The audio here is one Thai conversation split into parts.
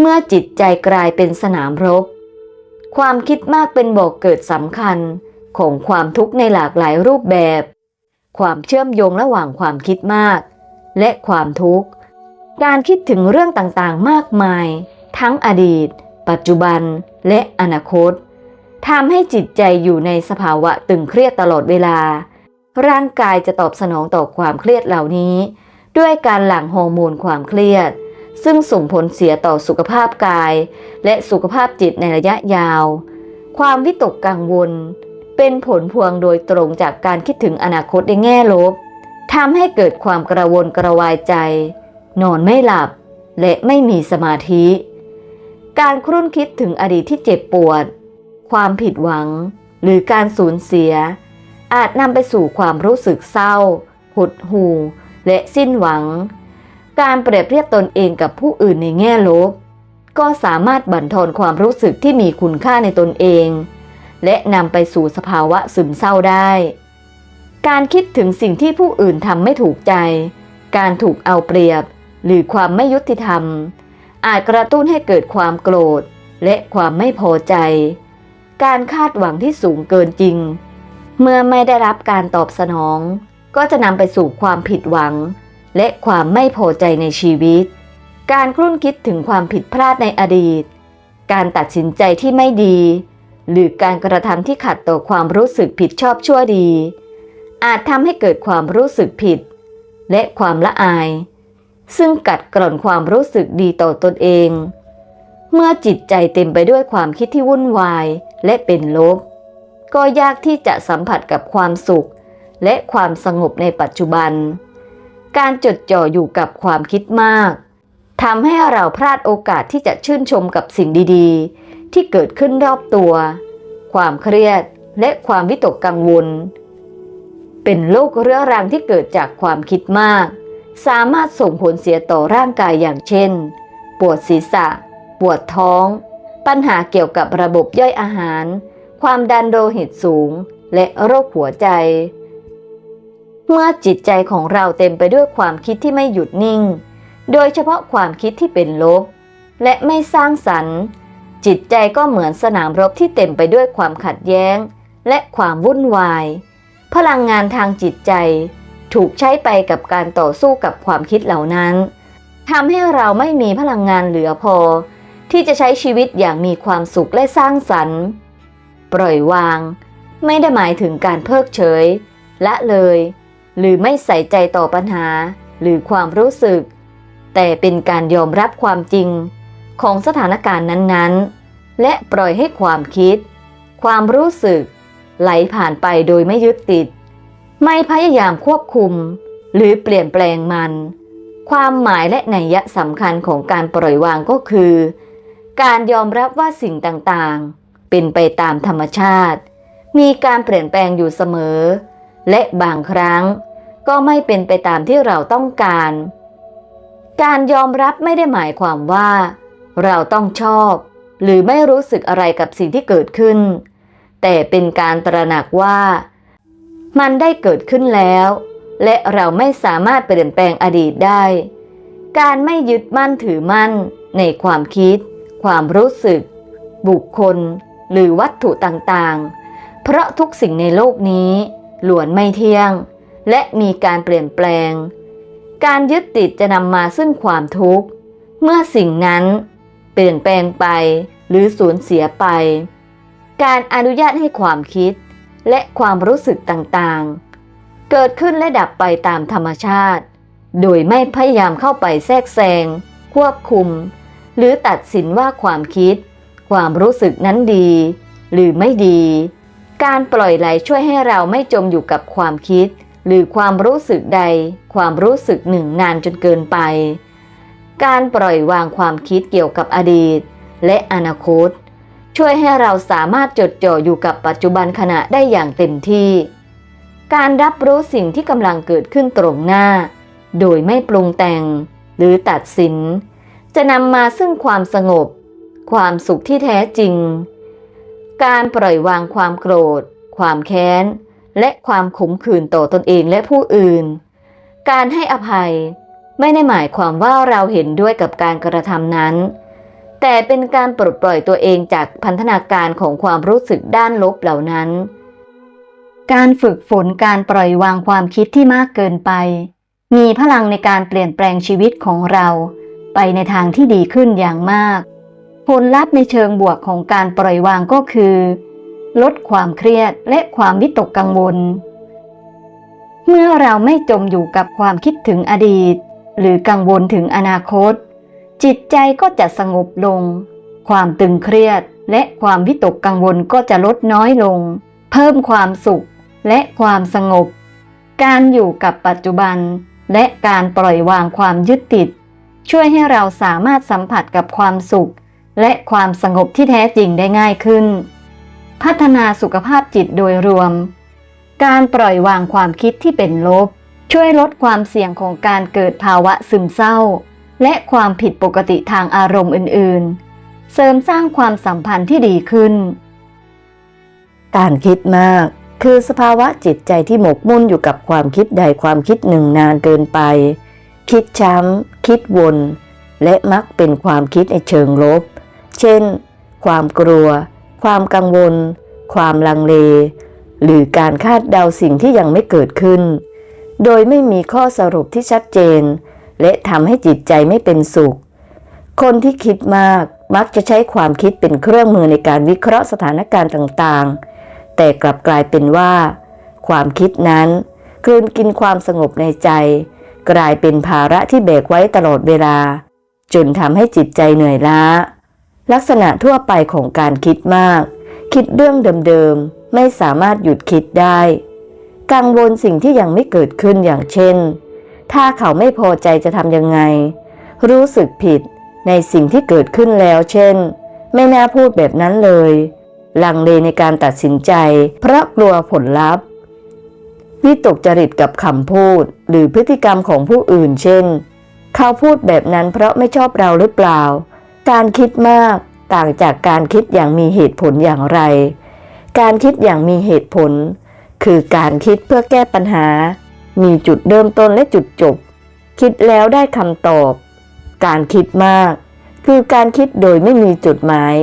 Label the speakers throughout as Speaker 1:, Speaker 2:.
Speaker 1: เมื่อจิตใจกลายเป็นสนามรบ ความคิดมากเป็นบอกเกิดสำคัญของความทุกข์ในหลากหลายรูปแบบ ความเชื่อมโยงระหว่างความคิดมาก และความทุกข์ การคิดถึงเรื่องต่างๆ มากมาย ทั้งอดีต ปัจจุบันและอนาคตทำให้จิตใจอยู่ในสภาวะตึงเครียดตลอดเวลา ร่างกายจะตอบสนองต่อความเครียดเหล่านี้ ด้วยการหลั่งฮอร์โมนความเครียด ซึ่งส่งผลเสียต่อสุขภาพกาย และสุขภาพจิตในระยะยาว ความวิตกกังวล เป็นผลพวงโดยตรงจากการคิดถึงอนาคตในแง่ลบทำให้เกิดความกระวนกระวายใจ นอนไม่หลับ และไม่มีสมาธิ การครุ่นคิดถึงอดีตที่เจ็บปวด ความผิดหวัง หรือการสูญเสีย อาจนำไปสู่ความรู้สึกเศร้า หดหู่ และสิ้นหวัง การเปรียบเทียบตนเองกับผู้อื่นในแง่ลบ ก็สามารถบั่นทอนความรู้สึกที่มีคุณค่าในตนเอง และนำไปสู่สภาวะซึมเศร้าได้ การคิดถึงสิ่งที่ผู้อื่นทำไม่ถูกใจ การถูกเอาเปรียบ หรือความไม่ยุติธรรม อาจกระตุ้นให้เกิดความโกรธ และความไม่พอใจ การคาดหวังที่สูงเกินจริง เมื่อไม่ได้รับการตอบสนอง ก็จะนำไปสู่ความผิดหวัง และความไม่พอใจในชีวิต การครุ่นคิดถึงความผิดพลาดในอดีต การตัดสินใจที่ไม่ดี หรือการกระทำที่ขัดต่อความรู้สึกผิดชอบชั่วดี อาจทำให้เกิดความรู้สึกผิด และความละอาย ซึ่งกัดกร่อนความรู้สึกดีต่อตนเอง เมื่อจิตใจเต็มไปด้วยความคิดที่วุ่นวายและเป็นลบ ก็ยากที่จะสัมผัสกับความสุข และความสงบในปัจจุบัน การจดจ่ออยู่กับความคิดมากทำให้เราพลาดโอกาสที่จะชื่นชมกับสิ่งดีๆ ที่เกิดขึ้นรอบตัว ความเครียดและความวิตกกังวล เป็นโรคเรื้อรังที่เกิดจากความคิดมาก สามารถส่งผลเสียต่อร่างกายอย่างเช่น ปวดศีรษะ ปวดท้อง ปัญหาเกี่ยวกับระบบย่อยอาหาร ความดันโลหิตสูง และโรคหัวใจ เมื่อจิตใจของเราเต็มไปด้วยความคิดที่ไม่หยุดนิ่ง โดยเฉพาะความคิดที่เป็นลบ และไม่สร้างสรรค์ จิตใจก็เหมือนสนามรบที่เต็มไปด้วยความขัดแย้ง และความวุ่นวาย พลังงานทางจิตใจ ถูกใช้ไปกับการต่อสู้กับความคิดเหล่านั้นทำให้เราไม่มีพลังงานเหลือพอ ที่จะใช้ชีวิตอย่างมีความสุขและสร้างสรรค์ ปล่อยวาง ไม่ได้หมายถึงการเพิกเฉย ละเลย หรือไม่ใส่ใจต่อปัญหาหรือความรู้สึก แต่เป็นการยอมรับความจริงของสถานการณ์นั้นๆ และปล่อยให้ความคิด ความรู้สึก ไหลผ่านไปโดยไม่ยึดติด ไม่พยายามควบคุม หรือเปลี่ยนแปลงมัน ความหมายและนัยยะสำคัญของการปล่อยวางก็คือ การยอมรับว่าสิ่งต่างๆ เป็นไปตามธรรมชาติ มีการเปลี่ยนแปลงอยู่เสมอ และบางครั้งก็ไม่เป็นไปตามที่เราต้องการ การยอมรับไม่ได้หมายความว่า เราต้องชอบ หรือไม่รู้สึกอะไรกับสิ่งที่เกิดขึ้น แต่เป็นการตระหนักว่า มันได้เกิดขึ้นแล้ว และเราไม่สามารถเปลี่ยนแปลงอดีตได้ การไม่ยึดมั่นถือมั่นในความคิด ความรู้สึก บุคคล หรือวัตถุต่างๆ เพราะทุกสิ่งในโลกนี้ ล้วนไม่เที่ยง และมีการเปลี่ยนแปลง การยึดติดจะนำมาซึ่งความทุกข์ เมื่อสิ่งนั้น เปลี่ยนแปลงไปหรือสูญเสียไป การอนุญาตให้ความคิดและความรู้สึกต่างๆ เกิดขึ้นและดับไปตามธรรมชาติ โดยไม่พยายามเข้าไปแทรกแซง ควบคุม หรือตัดสินว่าความคิด ความรู้สึกนั้นดี หรือไม่ดี การปล่อยไหลช่วยให้เราไม่จมอยู่กับความคิด หรือความรู้สึกใด ความรู้สึกหนึ่งนานจนเกินไป การปล่อยวางความคิดเกี่ยวกับอดีต และอนาคต ช่วยให้เราสามารถจดจ่ออยู่กับปัจจุบันขณะได้อย่างเต็มที่ การรับรู้สิ่งที่กำลังเกิดขึ้นตรงหน้า โดยไม่ปรุงแต่ง หรือตัดสิน จะนำมาซึ่งความสงบ ความสุขที่แท้จริง การปล่อยวางความโกรธ ความแค้น และความขมขื่นต่อตนเองและผู้อื่น การให้อภัยไม่ได้หมายความว่าเราเห็นด้วยกับการกระทำนั้น แต่เป็นการปลดปล่อยตัวเองจากพันธนาการของความรู้สึกด้านลบเหล่านั้น การฝึกฝนการปล่อยวางความคิดที่มากเกินไป มีพลังในการเปลี่ยนแปลงชีวิตของเรา ไปในทางที่ดีขึ้นอย่างมาก ผลลัพธ์ในเชิงบวกของการปล่อยวางก็คือ ลดความเครียดและความวิตกกังวล เมื่อเราไม่จมอยู่กับความคิดถึงอดีต หรือกังวลถึงอนาคต จิตใจก็จะสงบลง ความตึงเครียดและความวิตกกังวลก็จะลดน้อยลง เพิ่มความสุขและความสงบ การอยู่กับปัจจุบัน และการปล่อยวางความยึดติด ช่วยให้เราสามารถสัมผัสกับความสุข และความสงบที่แท้จริงได้ง่ายขึ้น พัฒนาสุขภาพจิตโดยรวม การปล่อยวางความคิดที่เป็นลบ ช่วยลดความเสี่ยงของการเกิดภาวะซึมเศร้า และความผิดปกติทางอารมณ์อื่นๆ เสริมสร้างความสัมพันธ์ที่ดีขึ้น การคิดมากคือสภาวะจิตใจที่หมกมุ่นอยู่กับความคิดใดความคิดหนึ่งนานเกินไป คิดช้ำ คิดวน และมักเป็นความคิดในเชิงลบ เช่น ความกลัว ความกังวล ความลังเล หรือการคาดเดาสิ่งที่ยังไม่เกิดขึ้น โดยไม่มีข้อสรุปที่ชัดเจน และทำให้จิตใจไม่เป็นสุข คนที่คิดมากมักจะใช้ความคิดเป็นเครื่องมือในการวิเคราะห์สถานการณ์ต่างๆ แต่กลับกลายเป็นว่า ความคิดนั้นกลืนกินความสงบในใจ กลายเป็นภาระที่แบกไว้ตลอดเวลา จนทำให้จิตใจเหนื่อยล้า ลักษณะทั่วไปของการคิดมาก คิดเรื่องเดิมๆ ไม่สามารถหยุดคิดได้ กังวลสิ่งที่ยังไม่เกิดขึ้นอย่างเช่น ถ้าเขาไม่พอใจจะทำยังไง รู้สึกผิดในสิ่งที่เกิดขึ้นแล้ว เช่น ไม่น่าพูดแบบนั้นเลย ลังเลในการตัดสินใจ เพราะกลัวผลลัพธ์ วิตกจริตกับคำพูด หรือพฤติกรรมของผู้อื่น เช่น เขาพูดแบบนั้นเพราะไม่ชอบเราหรือเปล่า การคิดมากต่างจากการคิดอย่างมีเหตุผลอย่างไร การคิดอย่างมีเหตุผล คือการคิดเพื่อแก้ปัญหา มีจุดเริ่มต้นและจุดจบ คิดแล้วได้คำตอบ การคิดมาก คือการคิดโดยไม่มีจุดหมาย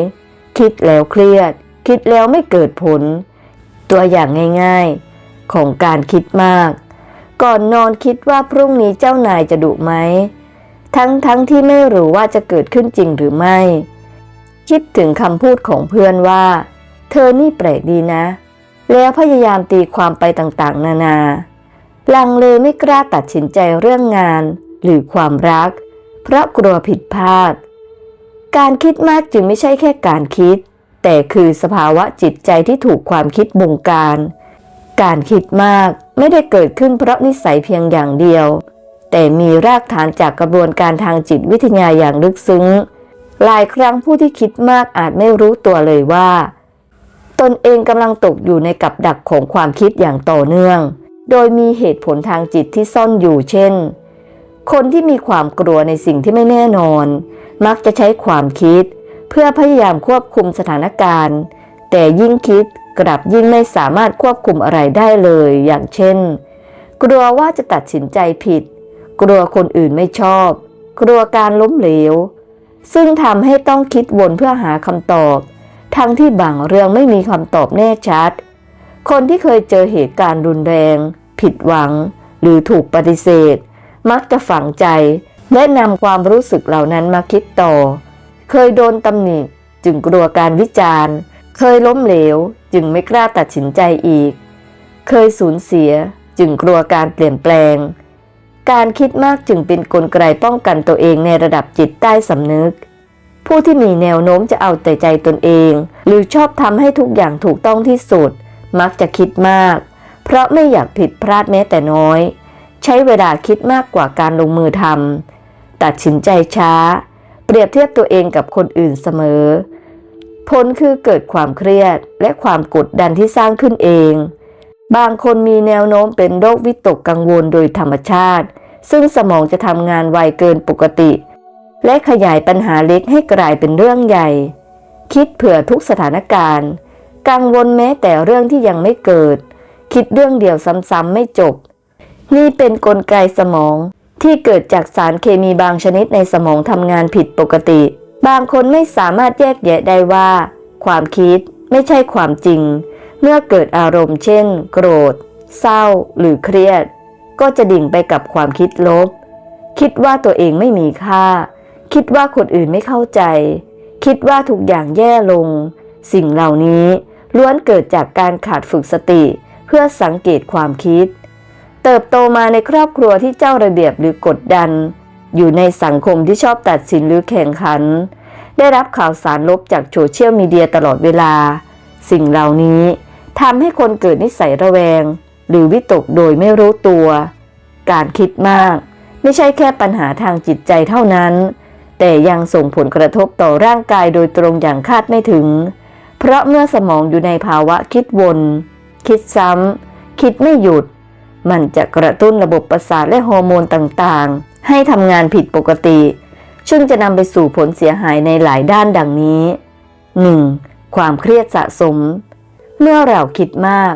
Speaker 1: คิดแล้วเครียด คิดแล้วไม่เกิดผล ตัวอย่างง่ายๆ ของการคิดมาก ก่อนนอนคิดว่าพรุ่งนี้เจ้านายจะดุไหม ทั้งทั้งที่ไม่รู้ว่าจะเกิดขึ้นจริงหรือไม่ คิดถึงคำพูดของเพื่อนว่า เธอนี่แปลกดีนะ แล้วพยายามตีความไปต่างๆ นานา ลังเลไม่กล้าตัดสินใจเรื่องงาน หรือความรัก เพราะกลัวผิดพลาด การคิดมากจึงไม่ใช่แค่การคิด แต่คือสภาวะจิตใจที่ถูกความคิดบงการ การคิดมากไม่ได้เกิดขึ้นเพราะนิสัยเพียงอย่างเดียว แต่มีรากฐานจากกระบวนการทางจิตวิทยาอย่างลึกซึ้ง หลายครั้งผู้ที่คิดมากอาจไม่รู้ตัวเลยว่า ตนเองกำลังตกอยู่ในกับดักของความคิดอย่างต่อเนื่อง โดยมีเหตุผลทางจิตที่ซ่อนอยู่เช่น คนที่มีความกลัวในสิ่งที่ไม่แน่นอน มักจะใช้ความคิด เพื่อพยายามควบคุมสถานการณ์ แต่ยิ่งคิดกลับยิ่งไม่สามารถควบคุมอะไรได้เลย อย่างเช่น กลัวว่าจะตัดสินใจผิด กลัวคนอื่นไม่ชอบ กลัวการล้มเหลว ซึ่งทำให้ต้องคิดวนเพื่อหาคำตอบ ทั้งที่บางเรื่องไม่มีคำตอบแน่ชัด คนที่เคยเจอเหตุการณ์รุนแรง ผิดหวัง หรือถูกปฏิเสธ มักจะฝังใจและนำความรู้สึกเหล่านั้นมาคิดต่อ เคยโดนตำหนิจึงกลัวการวิจารณ์ เคยล้มเหลว จึงไม่กล้าตัดสินใจอีก เคยสูญเสียจึงกลัวการเปลี่ยนแปลง การคิดมากจึงเป็นกลไกป้องกันตัวเองในระดับจิตใต้สำนึก ผู้ที่มีแนวโน้มจะเอาแต่ใจตนเอง หรือชอบทำให้ทุกอย่างถูกต้องที่สุด มักจะคิดมาก เพราะไม่อยากผิดพลาดแม้แต่น้อย ใช้เวลาคิดมากกว่าการลงมือทำตัดสินใจช้า เปรียบเทียบตัวเองกับคนอื่นเสมอ ผลคือเกิดความเครียดและความกดดันที่สร้างขึ้นเอง บางคนมีแนวโน้มเป็นโรควิตกกังวลโดยธรรมชาติ ซึ่งสมองจะทำงานไวเกินปกติ และขยายปัญหาเล็กให้กลายเป็นเรื่องใหญ่ คิดเผื่อทุกสถานการณ์ กังวลแม้แต่เรื่องที่ยังไม่เกิด คิดเรื่องเดียวซ้ำๆไม่จบ นี่เป็นนกลไกสมองที่เกิดจากสารเคมีบางชนิดในสมองทำงานผิดปกติ บางคนไม่สามารถแยกแยะได้ว่า ความคิดไม่ใช่ความจริง เมื่อเกิดอารมณ์เช่น โกรธ เศร้า หรือเครียด ก็จะดิ่งไปกับความคิดลบ คิดว่าตัวเองไม่มีค่า คิดว่าคนอื่นไม่เข้าใจ คิดว่าทุกอย่างแย่ลง สิ่งเหล่านี้ล้วนเกิดจากการขาดฝึกสติ เพื่อสังเกตความคิด เติบโตมาในครอบครัวที่เจ้าระเบียบหรือกดดัน อยู่ในสังคมที่ชอบตัดสินหรือแข่งขัน ได้รับข่าวสารลบจากโซเชียลมีเดียตลอดเวลา สิ่งเหล่านี้ ทำให้คนเกิดนิสัยระแวง หรือวิตกโดยไม่รู้ตัว การคิดมาก ไม่ใช่แค่ปัญหาทางจิตใจเท่านั้น แต่ยังส่งผลกระทบต่อร่างกายโดยตรงอย่างคาดไม่ถึง เพราะเมื่อสมองอยู่ในภาวะคิดวน คิดซ้ำคิดไม่หยุด มันจะกระตุ้นระบบประสาทและฮอร์โมนต่างๆ ให้ทำงานผิดปกติ ซึ่งจะนำไปสู่ผลเสียหายในหลายด้านดังนี้ 1. ความเครียดสะสม เมื่อเราคิดมาก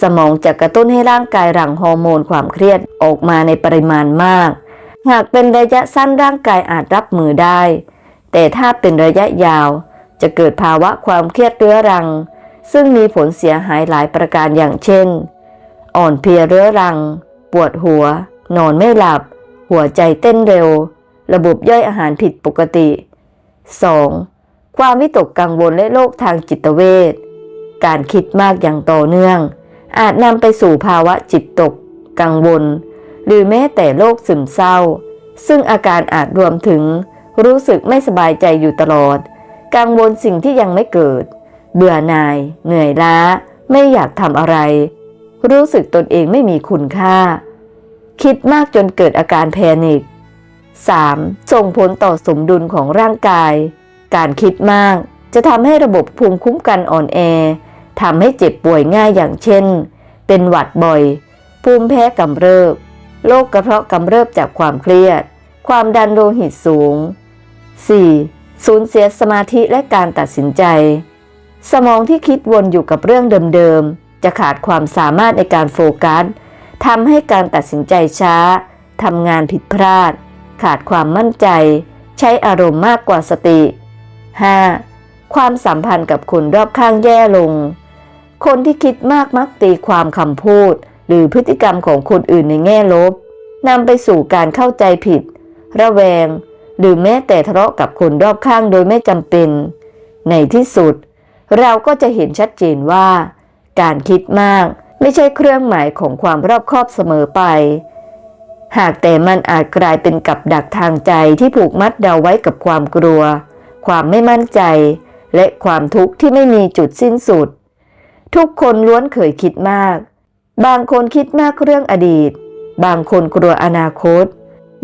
Speaker 1: สมองจะกระตุ้นให้ร่างกายหลั่งฮอร์โมนความเครียดออกมาในปริมาณมาก หากเป็นระยะสั้นร่างกายอาจรับมือได้ แต่ถ้าเป็นระยะยาว จะเกิดภาวะความเครียดเรื้อรัง ซึ่งมีผลเสียหายหลายประการอย่างเช่น อ่อนเพลียเรื้อรัง ปวดหัว นอนไม่หลับ หัวใจเต้นเร็ว ระบบย่อยอาหารผิดปกติ 2. ความวิตกกังวลและโรคทางจิตเวช การคิดมากอย่างต่อเนื่อง อาจนำไปสู่ภาวะจิตตก กังวล หรือแม้แต่โรคซึมเศร้า ซึ่งอาการอาจรวมถึง รู้สึกไม่สบายใจอยู่ตลอด กังวลสิ่งที่ยังไม่เกิด เบื่อหน่าย เหนื่อยล้า ไม่อยากทำอะไร รู้สึกตนเองไม่มีคุณค่า คิดมากจนเกิดอาการแพนิค 3. ส่งผลต่อสมดุลของร่างกาย การคิดมาก จะทำให้ระบบภูมิคุ้มกันอ่อนแอทำให้เจ็บป่วยง่ายอย่างเช่น เป็นหวัดบ่อย ภูมิแพ้กำเริบโรคกระเพาะกำเริบจากความเครียด ความดันโลหิตสูง 4. สูญเสียสมาธิและการตัดสินใจ สมองที่คิดวนอยู่กับเรื่องเดิมๆ จะขาดความสามารถในการโฟกัสทำให้การตัดสินใจช้าทำงานผิดพลาด ขาดความมั่นใจ ใช้อารมณ์มากกว่าสติ 5. ความสัมพันธ์กับคนรอบข้างแย่ลง คนที่คิดมากมักตีความคำพูด หรือพฤติกรรมของคนอื่นในแง่ลบนำไปสู่การเข้าใจผิด ระแวง หรือแม้แต่ทะเลาะกับคนรอบข้างโดยไม่จำเป็น ในที่สุด เราก็จะเห็นชัดเจนว่า การคิดมากไม่ใช่เครื่องหมายของความรอบคอบเสมอไป หากแต่มันอาจกลายเป็นกับดักทางใจที่ผูกมัดเดาไว้กับความกลัว ความไม่มั่นใจ และความทุกข์ที่ไม่มีจุดสิ้นสุด ทุกคนล้วนเคยคิดมาก บางคนคิดมากเรื่องอดีต บางคนกลัวอนาคต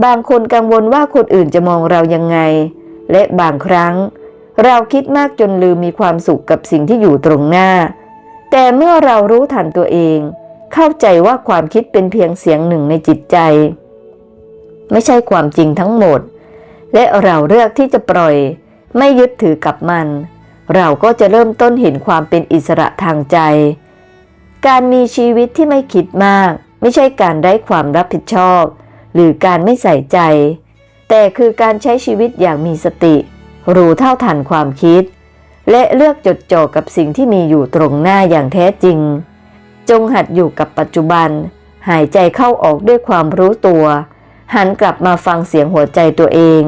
Speaker 1: บางคนกังวลว่าคนอื่นจะมองเรายังไง และบางครั้ง เราคิดมากจนลืมมีความสุขกับสิ่งที่อยู่ตรงหน้า แต่เมื่อเรารู้ทันตัวเอง เข้าใจว่าความคิดเป็นเพียงเสียงหนึ่งในจิตใจ ไม่ใช่ความจริงทั้งหมด และเราเลือกที่จะปล่อยไม่ยึดถือกับมัน เราก็จะเริ่มต้นเห็นความเป็นอิสระทางใจ การมีชีวิตที่ไม่คิดมาก ไม่ใช่การไร้ความรับผิดชอบ หรือการไม่ใส่ใจ แต่คือการใช้ชีวิตอย่างมีสติ รู้เท่าทันความคิด และเลือกจดจ่อกับสิ่งที่มีอยู่ตรงหน้าอย่างแท้จริง จงหัดอยู่กับปัจจุบัน หายใจเข้าออกด้วยความรู้ตัว หันกลับมาฟังเสียงหัวใจตัวเอง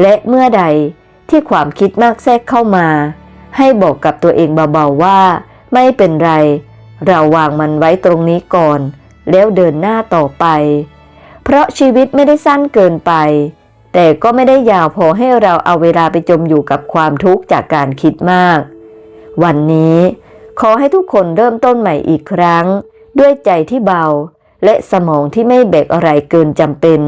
Speaker 1: และเมื่อใดที่ความคิดมากแทรกเข้ามา ให้บอกกับตัวเองเบาๆว่า ไม่เป็นไร เราวางมันไว้ตรงนี้ก่อน แล้วเดินหน้าต่อไป เพราะชีวิตไม่ได้สั้นเกินไป แต่ก็ไม่ได้ยาวพอให้เราเอาเวลาไปจมอยู่กับความทุกข์จากการคิดมาก วันนี้ขอให้ทุกคนเริ่มต้นใหม่อีกครั้ง ด้วยใจที่เบา และสมองที่ไม่แบกอะไรเกินจำเป็น